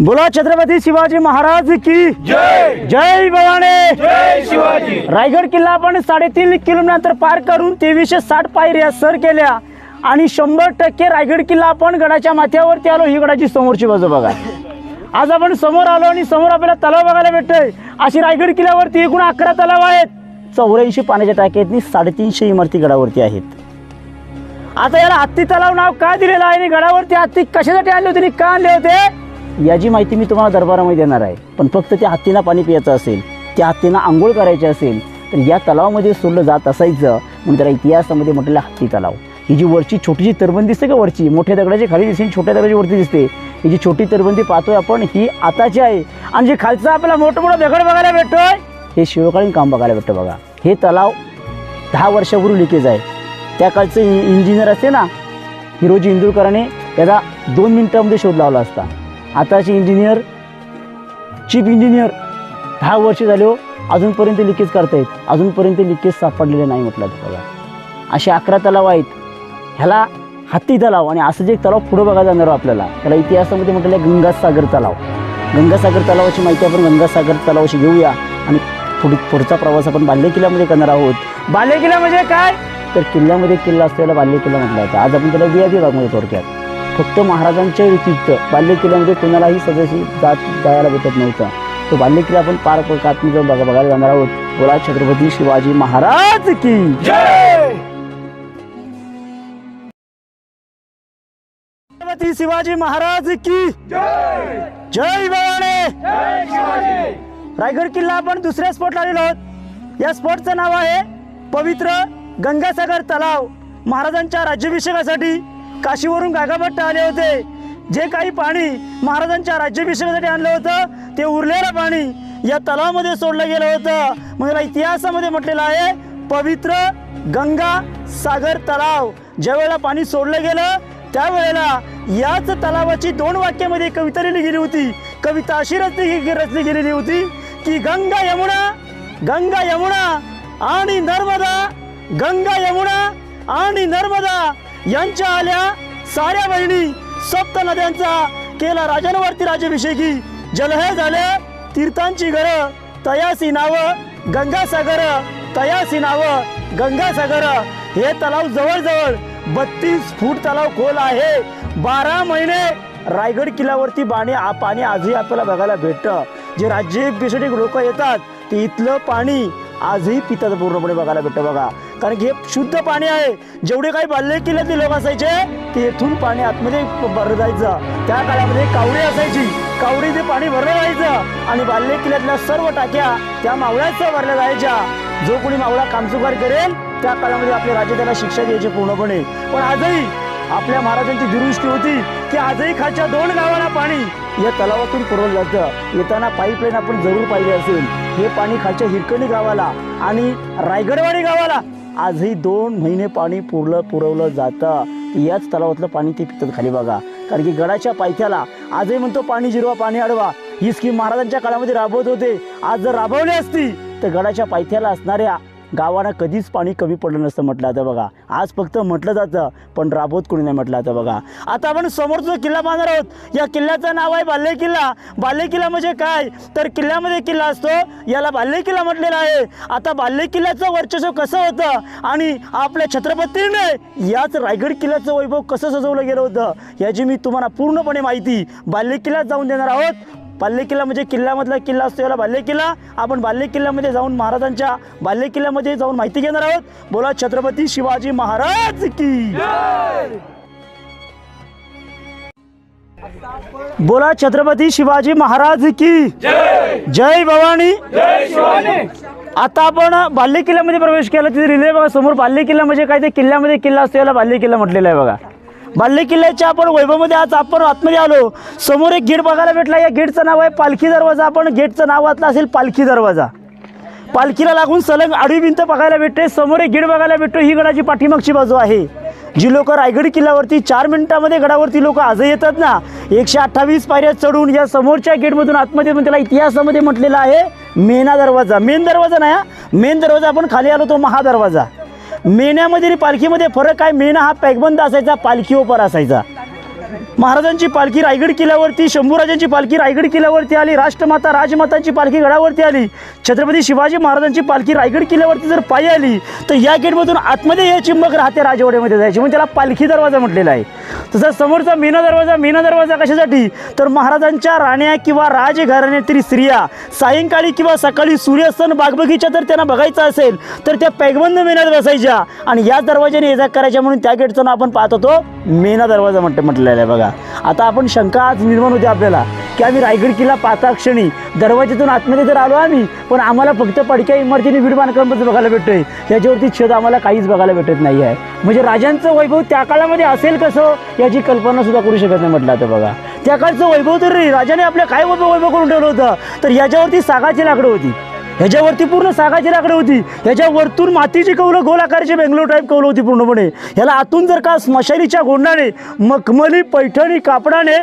बोला छत्रपती शिवाजी महाराज की जय! जय भवाने जय शिवाजी! रायगड किल्ला आपण साडेतीन किलोमीटर पार करून तेवीसशे साठ पायऱ्या सर केल्या आणि शंभर टक्के रायगड किल्ला आपण गडाच्या माथ्यावरती आलो ही गडाची समोरची बाजू बघा. आज आपण समोर आलो आणि समोर आपल्याला तलाव बघायला भेटतोय. अशी रायगड किल्ल्यावरती एकूण अकरा तलाव आहेत. चौऱ्याऐंशी पाण्याच्या टाक्यातनी साडेतीनशे इमारती गडावरती आहेत. आता याला हत्ती तलाव नाव का दिलेलं आहे आणि गडावरती हत्ती कशासाठी आणले होते आणि का आणले होते? याची माहिती मी तुम्हाला दरबारामध्ये देणार आहे. पण फक्त त्या हत्तीला पाणी प्यायचं असेल त्या हत्तींना आंघोळ करायची असेल तर या तलावामध्ये सोडलं जात असायचं म्हणून त्याला इतिहासामध्ये म्हटलेलं हत्ती तलाव. ही जी वरची छोटीशी तरबंदी दिसते का वरची? मोठ्या दगडाची खाली दिसते छोट्या दगडाची वरती दिसते. ही जी छोटी तरबंदी पाहतोय आपण ही आताची आहे. आणि जे खालचं आपल्याला मोठं मोठं दगड बघायला भेटतोय हे शिवकालीन काम बघायला भेटतं बघा. हे तलाव दहा वर्षापूर्वी लिकेज आहे. त्या काळचं इंजिनियर असते ना हिरोजी इंदुरकरांनी त्याचा दोन मिनिटामध्ये शोध लावला असता. आताचे इंजिनियर चीफ इंजिनियर दहा वर्ष झाले हो अजूनपर्यंत लिकेज करतायत. अजूनपर्यंत लिकेज सापडलेले नाही म्हटलं बघा. असे अकरा तलाव आहेत. ह्याला हत्ती तलाव आणि असं जे तलाव पुढं बघा जाणार आहे आपल्याला त्याला इतिहासामध्ये म्हटलेलं आहे गंगासागर तलाव. गंगासागर तलावाची माहिती आपण गंगासागर तलावाशी घेऊया आणि पुढे पुढचा प्रवास आपण बाल्य किल्ल्यामध्ये करणार आहोत. बाल्य किल्ला म्हणजे काय? तर किल्ल्यामध्ये किल्ला असलेला बाल्य किल्ला म्हटलं जातं. आज आपण त्याला वियादी भागमध्ये थोडक्यात. फक्त महाराजांच्या व्यतिरिक्त बाल्य किल्ल्यामध्ये कोणालाही सदस्य जात जायला भेटत नव्हतं. तो बाल्य किल्ला आपण पार आतमध्ये जाऊन बघा बघायला जाणार आहोत. बोला छत्रपती शिवाजी महाराज की जय! छत्रपती शिवाजी महाराज की जय! जय रायगड किल्ला आपण दुसऱ्या स्पॉटला आलेलो आहोत. या स्पॉटचं नाव आहे पवित्र गंगासागर तलाव. महाराजांच्या राज्याभिषेकासाठी काशीवरून गागाभट्ट आले होते. जे काही पाणी महाराजांच्या राज्याभिषेकासाठी आणलं होतं ते उरलेलं पाणी या तलावामध्ये सोडलं गेलं होतं. मग याला इतिहासामध्ये म्हटलेलं आहे पवित्र गंगा सागर तलाव. ज्यावेळेला पाणी सोडलं गेलं त्यावेळेला याच तलावाची दोन वाक्यामध्ये कविता लिहिली गेली होती. कविता अशी रचली रचली गेलेली होती की गंगा यमुना गंगा यमुना आणि नर्मदा गंगा यमुना आणि नर्मदा यांच्या आल्या साऱ्या बहिणी सप्त नद्यांचा केला राजांवरती राज्याभिषेकी. जलहे झाले तीर्थांची घर तयासी नाव गंगासागर तयासी नाव गंगासागर. हे तलाव जवळजवळ बत्तीस फूट तलाव खोल आहे. बारा महिने रायगड किल्ल्यावरती पाणी पाणी आजही आपल्याला बघायला भेटतं. जे राज्याभिषेक लोक येतात ते इथलं पाणी आजही पितात पूर्णपणे बघायला भेटतं बघा. कारण की हे शुद्ध पाणी आहे. जेवढे काही बाल्य किल्ल्यातले लोक असायचे ते येथून पाणी आतमध्ये भरलं जायचं त्या काळामध्ये कावडी असायची. कावडी ते पाणी भरलं जायचं. आणि बाल्य किल्ल्यातल्या सर्व टाक्या त्या मावळ्याच भरल्या जायच्या. जो कोणी मावळा कामचुकार करेल त्या काळामध्ये आपल्या राजे त्याला शिक्षा द्यायची पूर्णपणे. पण आजही आपल्या महाराजांची दुरुस्ती होती की आजही खालच्या दोन गावाला पाणी या तलावातून पुरवलं जातं. येताना पाईपलाईन आपण जरूर पाहिली असेल. हे पाणी खालच्या हिरकणी गावाला आणि रायगडवाडी गावाला आजही दोन महिने पाणी पुरलं पुरवलं जातं. याच तलावातलं पाणी ते पितात खाली बघा. कारण की गडाच्या पायथ्याला आजही म्हणतो पाणी जिरवा पाणी अडवा. ही स्कीम महाराजांच्या काळामध्ये राबवत होते. आज जर राबवली असती तर गडाच्या पायथ्याला असणाऱ्या गावाला कधीच पाणी कमी पडलं नसतं म्हटलं आता बघा. आज फक्त म्हटलं जातं पण राबवत कोणी नाही म्हटलं आता बघा. आता आपण समोर जो किल्ला बांधणार आहोत या किल्ल्याचं नाव आहे बाल्य किल्ला बाल्य किल्ला म्हणजे काय? तर किल्ल्यामध्ये किल्ला असतो याला बाल्य किल्ला म्हटलेला आहे. आता बाल्य किल्ल्याचं वर्चस्व कसं होतं आणि आपल्या छत्रपतीने याच रायगड किल्ल्याचं वैभव कसं सजवलं गेलं होतं याची मी तुम्हाला पूर्णपणे माहिती बाल्य किल्ल्यात जाऊन देणार आहोत. बाल्य किल्ला म्हणजे किल्ल्यामधला किल्ला असतो याला बाल्य किल्ला आपण बाल्य किल्ल्यामध्ये जाऊन महाराजांच्या बाल्य किल्ल्यामध्ये जाऊन माहिती घेणार आहोत. बोला छत्रपती शिवाजी महाराज की. बोला छत्रपती शिवाजी महाराज की. जय भवानी. जय आता आपण बाल्य किल्ल्यामध्ये प्रवेश केला तिथे रिले बघा समोर बाल्य किल्ला म्हणजे काय? ते किल्ल्यामध्ये किल्ला असतो याला बाल्य किल्ला म्हटलेला आहे बघा. बाल्य किल्ल्याच्या आपण वैभवमध्ये आज आपण आतमध्ये आलो. समोर एक गेट बघायला भेटला. या गेटचं नाव आहे पालखी दरवाजा. आपण गेटचं नाव वाचलं असेल पालखी दरवाजा. पालखीला लागून सलग आडवी भिंत बघायला भेटते. समोर एक गेट बघायला भेटतो. ही गडाची पाठीमागची बाजू आहे. जी लोक रायगड किल्ल्यावरती चार मिनिटामध्ये गडावरती लोक आजही येतात ना. एकशे अठ्ठावीस पायऱ्या चढून या समोरच्या गेटमधून आतमध्ये पण त्याला इतिहासामध्ये म्हटलेला आहे मेना दरवाजा. मेन दरवाजा नाही हा. मेन दरवाजा आपण खाली आलो तो महादरवाजा. मेण्यामध्ये आणि पालखीमध्ये फरक आहे मेणा हा पॅकबंद असायचा पालखी ओपर असायचा. महाराजांची पालखी रायगड किल्ल्यावरती शंभूराजांची पालखी रायगड किल्ल्यावरती आली राष्ट्रमाता राजमातांची पालखी गडावरती आली. छत्रपती शिवाजी महाराजांची पालखी रायगड किल्ल्यावरती जर पायी आली तर या गेटमधून आतमध्ये हे चिंबक राहते राजवाड्यामध्ये जायचे. म्हणून त्याला पालखी दरवाजा म्हटलेला आहे. तसं समोरचा मीना दरवाजा मीना दरवाजा कशासाठी? तर महाराजांच्या राण्या किंवा राजघराण्यातील स्त्रिया सायंकाळी किंवा सकाळी सूर्यास्तन बागबगीचा जर त्यांना बघायचं असेल तर त्या पैगबंद मेनात बसायच्या. आणि या दरवाजाने ये जा करायच्या म्हणून त्या गेटचं नाव आपण पाहत होतो मेना दरवाजा म्हणते म्हटलेला आहे बघा. आता आपण शंका आज निर्माण होते आपल्याला की आम्ही रायगड किल्ला पाहता क्षणी दरवाजातून आतमध्ये जर आलो आम्ही पण आम्हाला फक्त पडक्या इमारतीने वीड बांधकामच बघायला भेटतोय? याच्यावरती छेद आम्हाला काहीच बघायला भेटत नाही आहे म्हणजे राजांचं वैभव त्या काळामध्ये असेल कसं याची कल्पना सुद्धा करू शकत नाही म्हटलं आता बघा. त्या काळचं वैभव तर रे राजाने आपल्या काय वैभव वैभव करून ठेवलं होतं? तर याच्यावरती सागाची लाकडं होती. ह्याच्यावरती पूर्ण सागाची लाकडं होती. ह्याच्यावरतून मातीची कौलं गोल आकाराची बेंगलोर टाईप कौलं होती पूर्णपणे. ह्याला आतून जर का स्मशानीच्या गोंडाने मखमली पैठणी कापडाने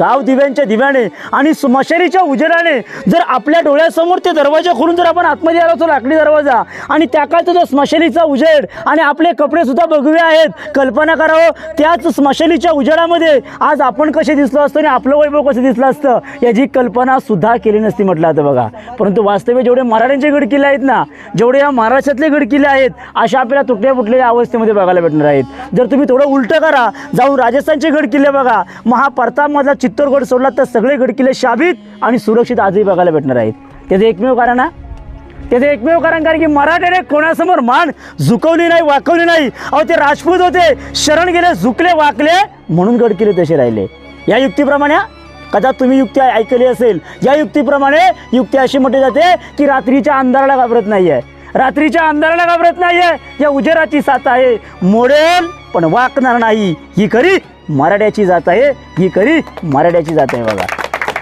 गाव दिव्यांच्या दिव्याने आणि स्मशानीच्या उजेडाने जर आपल्या डोळ्यासमोर ते दरवाजा खोलून जर आपण आतमध्ये आलो तो लाकडी दरवाजा. आणि त्या काळचा जो स्मशानीचा उजेड आणि आपले कपडे सुद्धा भगवे आहेत कल्पना करावं त्याच स्मशानीच्या उजेडामध्ये आज आपण कसे दिसलो असतो आणि आपलं वैभव कसं दिसलं असतं याची कल्पना सुद्धा केली नसती म्हटलं आता बघा. परंतु वास्तव्य जेवढे मराठ्यांचे गड किल्ले आहेत ना जेवढे या महाराष्ट्रातले गड किल्ले आहेत अशा आपल्याला तुटल्या फुटलेल्या अवस्थेमध्ये बघायला भेटणार आहेत. जर तुम्ही थोडं उलटं करा जाऊन राजस्थानचे गड किल्ले बघा. महाप्रतापमधला चित्तोरगड सोडला तर सगळे गडकिल्ले शाबित आणि सुरक्षित आजही बघायला भेटणार आहेत. त्याचं एकमेव कारण हा? त्याचं एकमेव कारण कारण की मराठ्याने कोणासमोर मान झुकवली नाही वाकवली नाही. अहो ते राजपूत होते. शरण गेले झुकले वाकले म्हणून गडकिले तसे राहिले. या युक्तीप्रमाणे हा? कदाच तुम्ही युक्ती ऐकली असेल. या युक्तीप्रमाणे युक्ती अशी म्हटली जाते की रात्रीच्या अंधाराला घाबरत नाही आहे रात्रीच्या अंधाराला घाबरत नाही आहे या उजेराची साथ आहे. मोडेल पण वाकणार नाही. ही खरी मराठ्याची जात आहे. ही खरी मराठ्याची जात आहे बघा.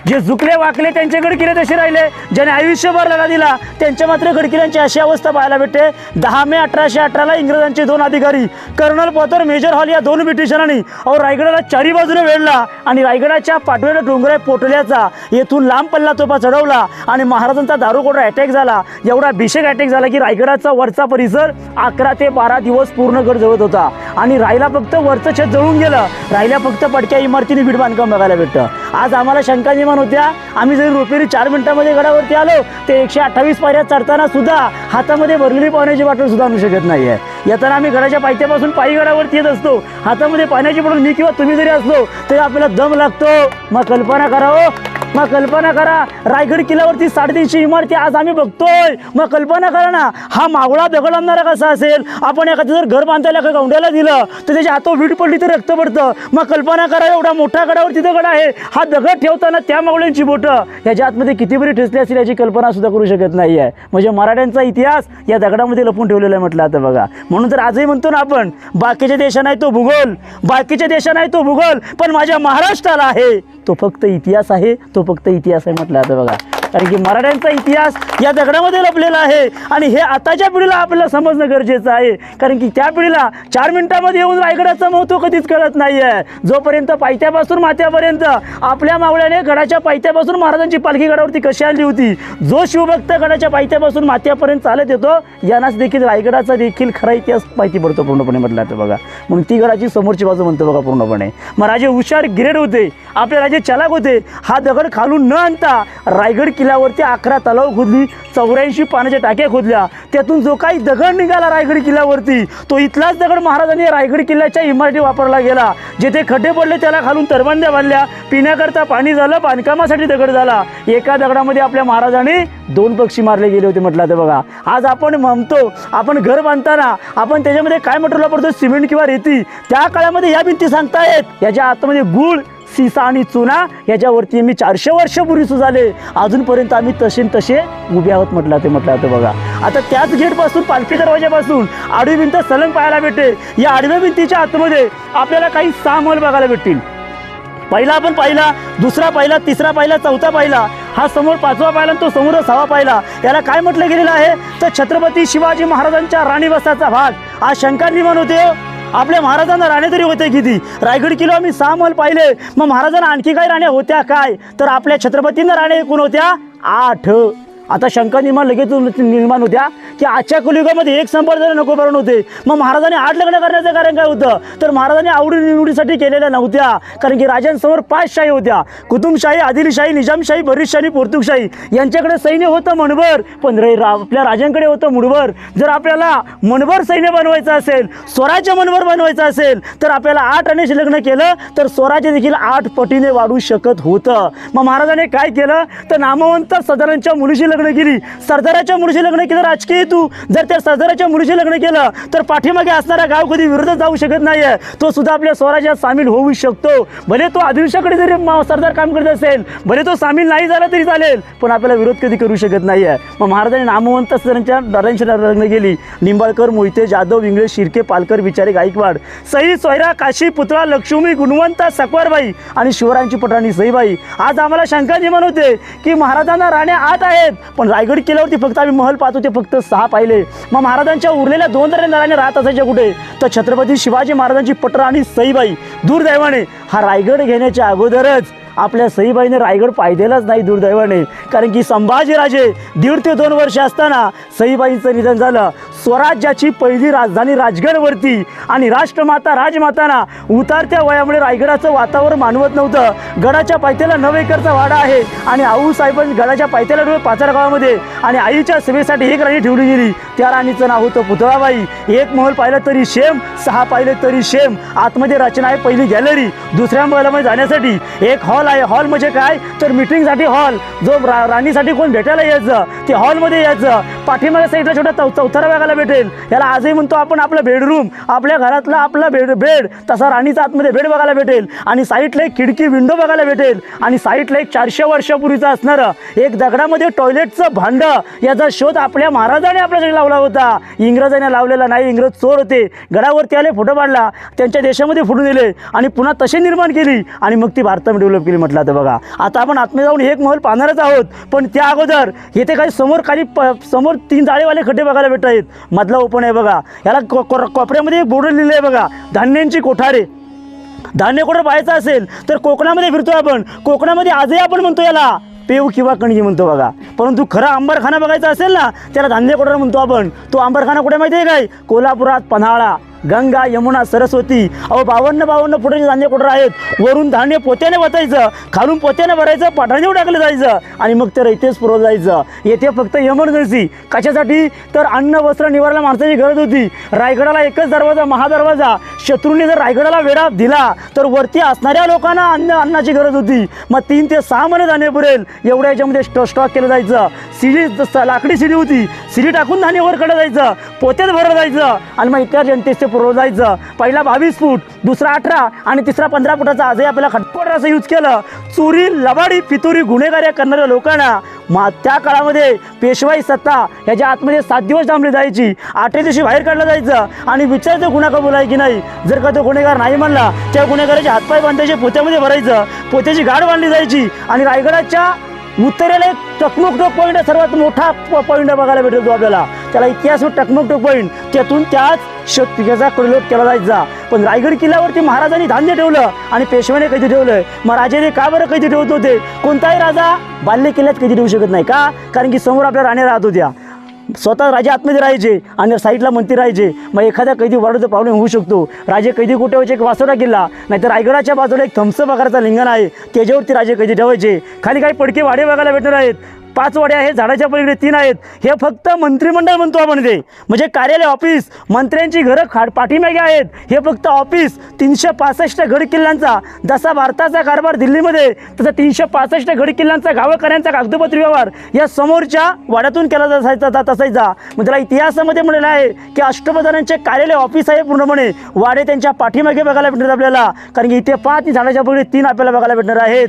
जे झुकले वाकले त्यांचे गडकिरे तसे राहिले? ज्याने आयुष्यभर लढा दिला त्यांच्या मात्र गडकिऱ्यांची अशी अवस्था पाहायला भेटते. दहा मे अठराशे अठराला इंग्रजांचे दोन अधिकारी कर्नल पॉतर मेजर हॉल या दोन ब्रिटिशरांनी अहो रायगडाला चारी बाजूने वेढला आणि रायगडाच्या पाठवेला डोंगर पोटल्याचा. येथून लांब पल्ला तोफा चढवला आणि महाराजांचा दारुकोडा अटॅक झाला. एवढा भीषक अटॅक झाला की रायगडाचा वरचा परिसर अकरा ते बारा दिवस पूर्ण गड जळत होता. आणि राहिला फक्त वरचं छत जळून गेलं. राहिल्या फक्त पडक्या इमारतीने बीड बांधकाम बघायला भेटतं. आज आम्हाला शंका निर्माण होत्या. आम्ही जरी रुपेरी चार मिनिटामध्ये गडावरती आलो ते एकशे अठ्ठावीस पायऱ्या चढताना सुद्धा हातामध्ये भरलेली पाण्याची बाटल सुद्धा आणू शकत नाही आहे येताना आम्ही गडाच्या पायथ्यापासून पायी गडावरती येत असतो. हातामध्ये पाण्याची बॉटल मी किंवा तुम्ही जरी असलो तरी आपल्याला दम लागतो. मग कल्पना करावं हो, मग कल्पना करा रायगड किल्ल्यावरती साडेतीनशे इमारती आज आम्ही बघतोय. मग कल्पना करा ना हा मावळा दगड आणणारा कसा असेल? आपण एखादं जर घर बांधायला का गौंड्याला दिलं तर त्याच्या हातो वीट पडली तर रक्त पडतं. मग कल्पना करा एवढा मोठा गडावरती दगड आहे. हा दगड ठेवताना त्या मावळ्यांची बोटं ह्याच्या आतमध्ये किती बरी ठेचली असेल याची कल्पना सुद्धा करू शकत नाही आहे म्हणजे मराठ्यांचा इतिहास या दगडामध्ये लपून ठेवलेला आहे म्हटलं आता बघा. म्हणून तर आजही म्हणतो ना आपण बाकीच्या देशांना आहे तो भूगोल बाकीच्या देशांना आहे तो भूगोल पण माझ्या महाराष्ट्राला आहे. तो फक्त इतिहास आहे तो फक्त इतिहास आहे म्हटलं आता बघा. कारण की मराठ्यांचा इतिहास या दगडामध्ये लपलेला आहे. आणि हे आताच्या पिढीला आपल्याला समजणं गरजेचं आहे. कारण की त्या पिढीला चार मिनिटामध्ये येऊन रायगडाचं महत्त्व कधीच कळत नाही आहे जोपर्यंत पायथ्यापासून माथ्यापर्यंत आपल्या मावळ्याने गडाच्या पायथ्यापासून महाराजांची पालखी गडावरती कशी आली होती जो शिवभक्त गडाच्या पायथ्यापासून माथ्यापर्यंत चालत येतो यांनाच देखील रायगडाचा देखील खरा इतिहास माहिती पडतो पूर्णपणे म्हटलं तर बघा. म्हणून ती गडाची समोरची बाजू म्हणतो बघा पूर्णपणे. मग राजे हुशार गिरेड होते. आपले राजे चलाक होते. हा दगड खालून न आणता रायगड किल्ल्यावरती अकरा तलाव खोदली चौऱ्याऐंशी पाण्याच्या टाक्या खोदल्या. त्यातून जो काही दगड निघाला रायगड किल्ल्यावरती तो इथलाच दगड महाराजांनी रायगड किल्ल्याच्या इमारती वापरला गेला. जेथे खड्डे पडले त्याला खालून तरबंद्या बांधल्या. पिण्याकरता पाणी झालं बांधकामासाठी दगड झाला. एका दगडामध्ये आपल्या महाराजांनी दोन पक्षी मारले गेले होते म्हटलं तर बघा. आज आपण म्हणतो आपण घर बांधताना आपण त्याच्यामध्ये काय मटेरियल वापरतो? सिमेंट किंवा रेती. त्या काळामध्ये या भिंती सांगतायत. याच्या आतमध्ये गुळ सिसा आणि चुना याच्यावरती मी चारशे वर्षापूर्वी झाले. अजूनपर्यंत आम्ही तसे न तसे उभे आहोत म्हटलं ते म्हटलं होतं बघा. आता त्याच गेटपासून पालखी दरवाजापासून आडवी भिंत सलंग पाहायला भेटेल. या आडव्या भिंतीच्या आतमध्ये आपल्याला काही सहा महल बघायला भेटतील. पहिला आपण पाहिला दुसरा पाहिला तिसरा पाहिला चौथा पाहिला. हा समोर पाचवा पाहिला आणि तो समोर सहावा पाहिला. याला काय म्हटलं गेलेलं आहे? तर छत्रपती शिवाजी महाराजांच्या राणीवसाचा भाग. आज शंका निर्माण होते हो. आपल्या महाराजांना राणे तरी होते किती? रायगड किलो आम्ही सहा मल पाहिले. मग महाराजांना आणखी काही राण्या होत्या काय? तर आपल्या छत्रपतींना राणे एकूण होत्या आठ. आता शंका निर्माण लगेच निर्माण होत्या की आजच्या कलियुगामध्ये एक संपर्क नको कारण होते मग महाराजांनी आठ लग्न करण्याचं कारण काय होतं? तर महाराजांनी आवडी निवडीसाठी केलेल्या नव्हत्या. कारण की राजांसमोर पाच शाही होत्या. कुतुबशाही आदिलशाही निजामशाही बरीशाही पोर्तुगशाही यांच्याकडे सैन्य होतं मनभर. पण रे रा- आपल्या राजांकडे होतं मुठभर. जर आपल्याला मनभर सैन्य बनवायचं असेल स्वराज्य मनभर बनवायचं असेल तर आपल्याला आठ आणि लग्न केलं तर स्वराज्य देखील आठ पटीने वाढू शकत होतं. मग महाराजांनी काय केलं? तर नामवंत सदरांच्या मुलीशी लग्न केली. सरदाराच्या मुलीशी लग्न केलं राजकीय तू. जर त्या सरदाराच्या मुलीशी लग्न केलं तर पाठीमागे असणारा गाव कधी विरोधात जाऊ शकत नाही तो सुद्धा आपल्या स्वराज्यात सामील होऊ शकतो. भले तो आदिवशाकडे जरी सरदार काम करत असेल भले तो सामील नाही झाला तरी चालेल पण आपल्याला विरोध कधी करू शकत नाही आहे मग महाराजांनी नामवंत सरांच्या दादांशी लग्न केली. निंबाळकर मोहिते जाधव इंग्रज शिर्के पालकर बिचारे गायकवाड सई सोयरा काशी पुतळा लक्ष्मी गुणवंता सकवारबाई आणि शिवरायांची पटाणी सईबाई. आज आम्हाला शंका निर्माण होते की महाराजांना राण्या आत आहेत. पण रायगड किल्ल्यावरती फक्त आम्ही महल पाहतो ते फक्त सहा पाहिले. मग महाराजांच्या उरलेल्या दोन तरी नराने राहत असायच्या कुठे? तर छत्रपती शिवाजी महाराजांची पटराणी सईबाई. दुर्दैवाने हा रायगड घेण्याच्या अगोदरच आपल्या सईबाईने रायगड पाहिलेलाच नाही दुर्दैवाने. कारण की संभाजीराजे दीड ते दोन वर्ष असताना सईबाईंचं निधन झालं. स्वराज्याची पहिली राजधानी राजगडवरती आणि राष्ट्रमाता राजमाताना उतारत्या वयामुळे रायगडाचं वातावरण मानवत नव्हतं. गडाच्या पायथ्याला नऊ एकरचा वाडा आहे आणि आऊसाहेबांनी गडाच्या पायथ्याला डोळे पाचार गावामध्ये आणि आईच्या सेवेसाठी एक राणी ठेवली गेली. त्या राणीचं नाव होतं पुतळाबाई. एक महल पाहिलं तरी शेम सहा पाहिले तरी शेम. आतमध्ये रचना आहे पहिली गॅलरी. दुसऱ्या महलामध्ये जाण्यासाठी एक हॉल आहे. हॉल म्हणजे काय? तर मिटिंगसाठी हॉल. जो रा राणीसाठी कोण भेटायला यायचं? ते हॉलमध्ये यायचं. पाठीमागे साईडला छोटा चौ चौथरा बघायला भेटेल. याला आजही म्हणतो आपण आपलं बेडरूम आपल्या घरातला आपला बेड बेड तसा राणीचा आतमध्ये बेड बघायला भेटेल. आणि साईडला एक खिडकी विंडो बघायला भेटेल. आणि साईडला एक चारशे वर्षापूर्वीचं असणारं एक दगडामध्ये टॉयलेटचं भांडं याचा शोध आपल्या महाराजाने आपल्याकडे लावला होता. इंग्रजांनी लावलेला नाही इंग्रज चोर होते. गडावरती आले फोटो काढला त्यांच्या देशामध्ये फोटो दिले. आणि पुन्हा तसे निर्माण केली. आणि मग ती भारतामध्ये डेव्हलप केली म्हटलं तर बघा. आता आपण आतमध्ये जाऊन एक महल पाहणारच आहोत. पण त्या अगोदर येथे काही समोर काही प समोर तीन जाळेवाले खड्डे बघायला भेटत आहेत मधला ओपन आहे बघा. याला को- कोपऱ्यामध्ये बोर्ड लिहिलं आहे बघा. धान्यांची कोठारे. धान्य कुठं पाहायचं असेल तर कोकणामध्ये फिरतो आपण. कोकणामध्ये आजही आपण म्हणतो याला. पेव किंवा कणगी म्हणतो बघा. परंतु खरा आंबरखाना बघायचा असेल ना त्याला धान्य कोठार म्हणतो आपण? तो आंबरखाना कुठे माहिती आहे काय? कोल्हापुरात पन्हाळा. गंगा यमुना सरस्वती. अहो बावन्न बावन्न फुटाचे धान्य कुठं आहेत वरून धान्य पोत्याने वतायचं. खालून पोत्याने भरायचं पाठाणीवर टाकलं जायचं. आणि मग ते इथेच पुरवलं जायचं. येथे फक्त इमर्जन्सी कशासाठी? तर अन्न वस्त्र निवारायला माणसाची गरज होती. रायगडाला एकच दरवाजा महादरवाजा. शत्रूंनी जर रायगडाला वेढा दिला तर वरती असणाऱ्या लोकांना अन्न अन्नाची गरज होती. मग तीन ते सहा महिने धान्य पुरेल. एवढ्या याच्यामध्ये स्टॉ स्टॉक केलं जायचं. शिडी लाकडी शिडी होती शिडी टाकून धान्य वर कडं जायचं पोत्यात भरलं जायचं आणि मग इतर जनतेचे पुरवलं जायचं. पहिला बावीस फूट दुसरा अठरा आणि तिसरा पंधरा फुटाचा आजही आपल्याला खटपट असं यूज केलं. चोरी लबाडी फितुरी गुन्हेगारी करणाऱ्या लोकांना मा त्या काळामध्ये पेशवाई सत्ता ह्याच्या आतमध्ये सात दिवस डांबली जायची. आठव्या दिवशी बाहेर काढलं जायचं. आणि विचारायचं गुन्हा कबूल आहे की नाही? जर का तो गुन्हेगार नाही म्हणला त्या गुन्हेगाराचे हातपाय बांधायचे पोत्यामध्ये भरायचं. पोत्याची गाड बांधली जायची. आणि रायगडाच्या उत्तरेला एक टकमक टोक पॉईंट आहे सर्वात मोठा पॉईंट बघायला भेटतो आपल्याला. त्याला इतिहास टकमक टोक पॉईंट त्यातून त्याच शक्तीचा कडलोट केला जायचा. पण रायगड किल्ल्यावरती महाराजांनी धान्य ठेवलं आणि पेशव्याने कधी ठेवलं मग राजाने का बरं कधी ठेवत होते? कोणताही राजा बाल्य किल्ल्यात कधी ठेवू शकत नाही का? कारण की समोर आपल्या राणी राहत होत्या. स्वतः राजे आतमध्ये राहायचे आणि साईडला मंत्री राहायचे. मग एखाद्या कैदी वाढवतं प्रॉब्लेम होऊ शकतो. राजे कैदी कुठे व्हायचे एक वासोडा किल्ला. नाहीतर रायगडाच्या बाजूला एक थम्सअप आकाराचा लिंगण आहे. त्याच्यावरती राजे कैदी ठेवायचे. खाली काही पडके वाडे बघायला भेटणार आहेत. पाच वाड्या हे झाडाच्या पलीकडे तीन आहेत. हे फक्त मंत्रिमंडळ म्हणतो आपण ते म्हणजे कार्यालय ऑफिस मंत्र्यांची घरं खाड पाठीमागे आहेत. हे फक्त ऑफिस तीनशे पासष्ट गड किल्ल्यांचा जसा भारताचा कारभार दिल्लीमध्ये तसा तीनशे पासष्ट गड किल्ल्यांचा गावकऱ्यांचा कागदपत्र व्यवहार या समोरच्या वाड्यातून केला जायचा जात असायचा. मग त्याला इतिहासामध्ये म्हणलेलं आहे की अष्टप्रधानांचे कार्यालय ऑफिस आहे पूर्णपणे. वाडे त्यांच्या पाठीमागे बघायला भेटणार आपल्याला. कारण की इथे पाच झाडाच्या पुढे तीन आपल्याला बघायला भेटणार आहेत.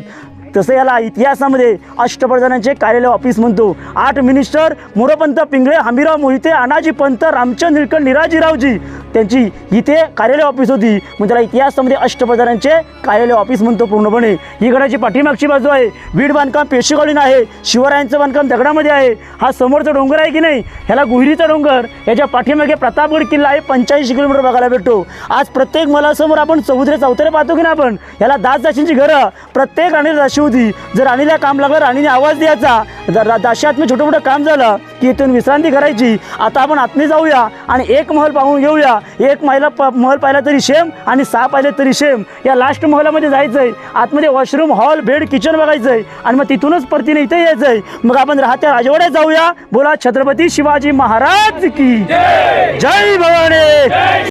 तसं याला इतिहासामध्ये अष्टप्रधानांचे कार्यालय ऑफिस म्हणतो. आठ मिनिस्टर मोरपंत पिंगळे हमीराव मोहिते अनाजी पंत रामचंद निळकंठ निराजीरावजी. त्यांची इथे कार्यालय ऑफिस होती. मग त्याला इतिहासामध्ये अष्टप्रधानांचे कार्यालय ऑफिस म्हणतो पूर्णपणे. ही गडाची पाठीमागची बाजू आहे. वीड बांधकाम पेशवेकालीन आहे. शिवरायांचं बांधकाम दगडामध्ये आहे. हा समोरचा डोंगर आहे की नाही? ह्याला गुहिरीचा डोंगर. याच्या पाठीमागे प्रतापगड किल्ला आहे. पंच्याऐंशी किलोमीटर बघायला भेटतो. आज प्रत्येक मलासमोर आपण चौधरी चौथरे पाहतो की ना आपण? ह्याला दास दाशींची घरं. प्रत्येक राणीला दाशी होती. जर राणीला काम लागलं राणीने आवाज द्यायचा. जर रा- दाशी छोटं मोठं काम झालं की इथून विश्रांती करायची. आता आपण आतमध्ये जाऊया आणि एक महल पाहून घेऊया. एक महिला प महल पाहिला तरी शेम आणि सहा पाहिले तरी शेम या लास्ट महलामध्ये जायचं आहे आतमध्ये वॉशरूम हॉल बेड किचन बघायचं आहे आणि मग तिथूनच परतीने इथे यायचं आहे मग आपण राहत्या राजवाड्यात जाऊया. बोला छत्रपती शिवाजी महाराज की जय भवाने.